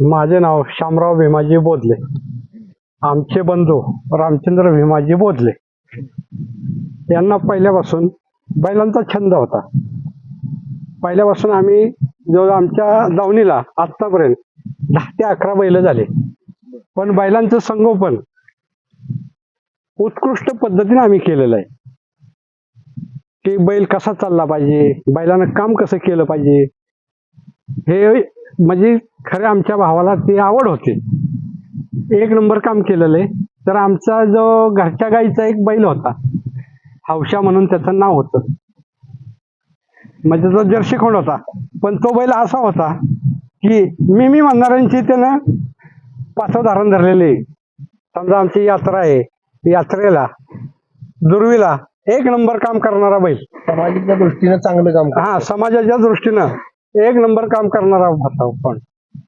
माझे नाव शामराव भीमाजी बोधले. आमचे बंधू रामचंद्र भीमाजी बोधले. यांना पहिल्यापासून बैलांचा छंद होता. पहिल्यापासून आम्ही जो आमच्या दावणीला आत्तापर्यंत दहा ते अकरा बैल झाले. पण बैलांचं संगोपन उत्कृष्ट पद्धतीने आम्ही केलेलं आहे. की बैल कसा चालला पाहिजे बैलानं काम कसं केलं पाहिजे हे म्हणजे खरं आमच्या भावाला ती आवड होती. एक नंबर काम केलेलं आहे. तर आमचा जो घरच्या गाईचा एक बैल होता. हौशा म्हणून त्याचं नाव होतं. म्हणजे तो जर्सी खोंड होता. पण तो बैल असा होता की मी मी म्हणणाऱ्यांची त्यानं पाचव धारण धरलेले. समजा आमची यात्रा आहे. यात्रेला दुर्वीला एक नंबर काम करणारा बैल. समाजाच्या दृष्टीने चांगलं काम. हा समाजाच्या दृष्टीनं. एक नंबर काम करणारा होता पण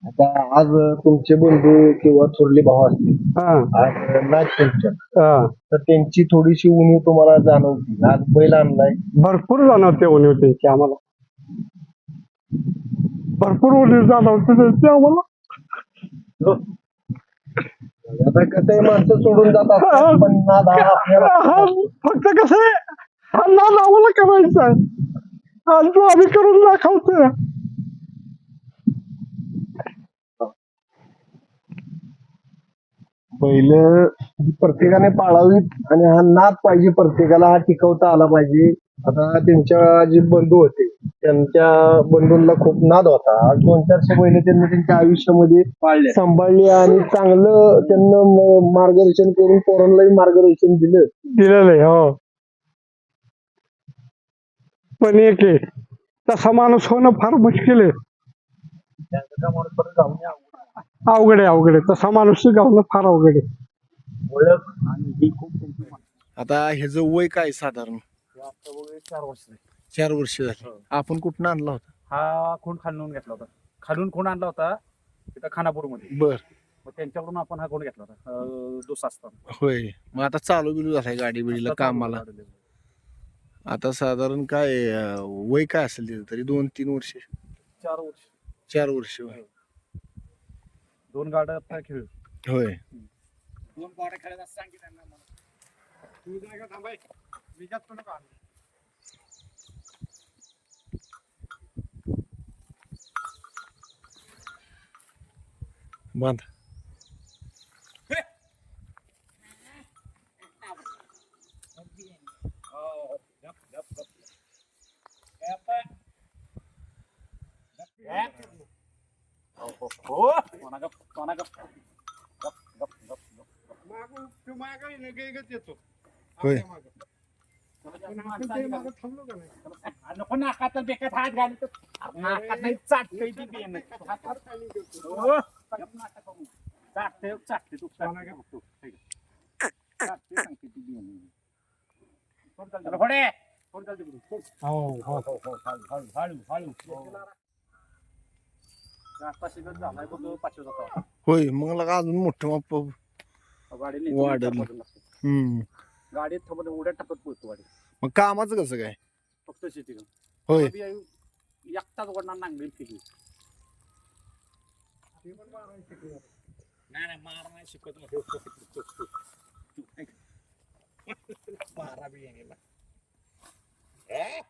आता आज तुमचे बंधू किंवा थोरले भाऊ असतील. हा, आज नाच तुमच्या हा. तर त्यांची थोडीशी उणीव तुम्हाला जाणवती. आज बैल आणलाय. भरपूर जाणवते उणीव त्यांची आम्हाला. भरपूर उणीव जाणवते त्यांची आम्हाला. आता कसं आहे, माणसं सोडून जात असतात पण नाद हा आपल्याला हा, फक्त कसं आहे हा नाद आम्हाला करायचा आहे. आणि तो आम्ही करून दाखवतोय. ही प्रत्येकाने पाळावीत आणि हा नाद पाहिजे प्रत्येकाला हा टिकवता आला पाहिजे. आता त्यांच्या जे बंधू होते त्यांच्या बंधूंना खूप नाद होता. दोन चारशे बैल त्यांनी त्यांच्या आयुष्यामध्ये सांभाळली आणि चांगलं त्यांना मार्गदर्शन करून पोरांनाही मार्गदर्शन दिलं. दिलेलं आहे हो. पण एक आहे तसा माणूस होणं फार मुश्किल आहे. अवघड आहे अवघड आहे. तसा माणूस गावणं फार अवघड आहे. आता ह्याचं वय काय साधारण? चार वर्ष चार वर्ष झाली. आपण कुठं आणला होता? हा खूण खालून घेतला होता. खालून खूण आणला होता तिथं खानापूरमध्ये. बर. मग त्यांच्याकडून आपण हा खूण घेतला होता. अं, डोसा असताना होय. मग आता चालू बिलू झालाय गाडी बिडीला कामाला. आता साधारण काय वय काय असेल तिथं तरी? दोन तीन वर्ष? चार वर्ष. चार वर्ष होय. दोन गाड्या आता खेळ. होय. दोन गाड्या खेळायला सांगितलं त्यांना मला तू जागा थांबाय मी जास्त नका आणू. बाँध. हो, हो, हो. कोणा गप, कोणा गप. गप, गप, गप, गप. होय आ, नको नाकात बेकात हात घाल नाकात नाही चाटतंय ती बेन हात- हात- हो, गप नाटक करू. चाटतंय, चाटतंय तू, चाटतंय तू. ठीक आहे. चाटतंय सांगते ती बेन. सोड चालतं. होडे. सोड चालतं तिकडून. सोड. हो, हो, हो, हो. हळू, हळू, हळू, हळू. आता शिकत झालाय बघ, पाचवी जातो. होय मग लगा अजून मोठं माप गाडी नाही, वाढलं. हम्म गाडीत थांबत उड्या टाकत पोहोचतो गाडी मग कामाचं कसं काय फक्त शेती करून. होय एकटाच वडणार नांगरी फिरली नाही नाही मार नाही शिकत नाही. मारा बी येणीला. ए?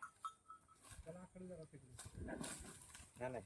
नाही, नाही.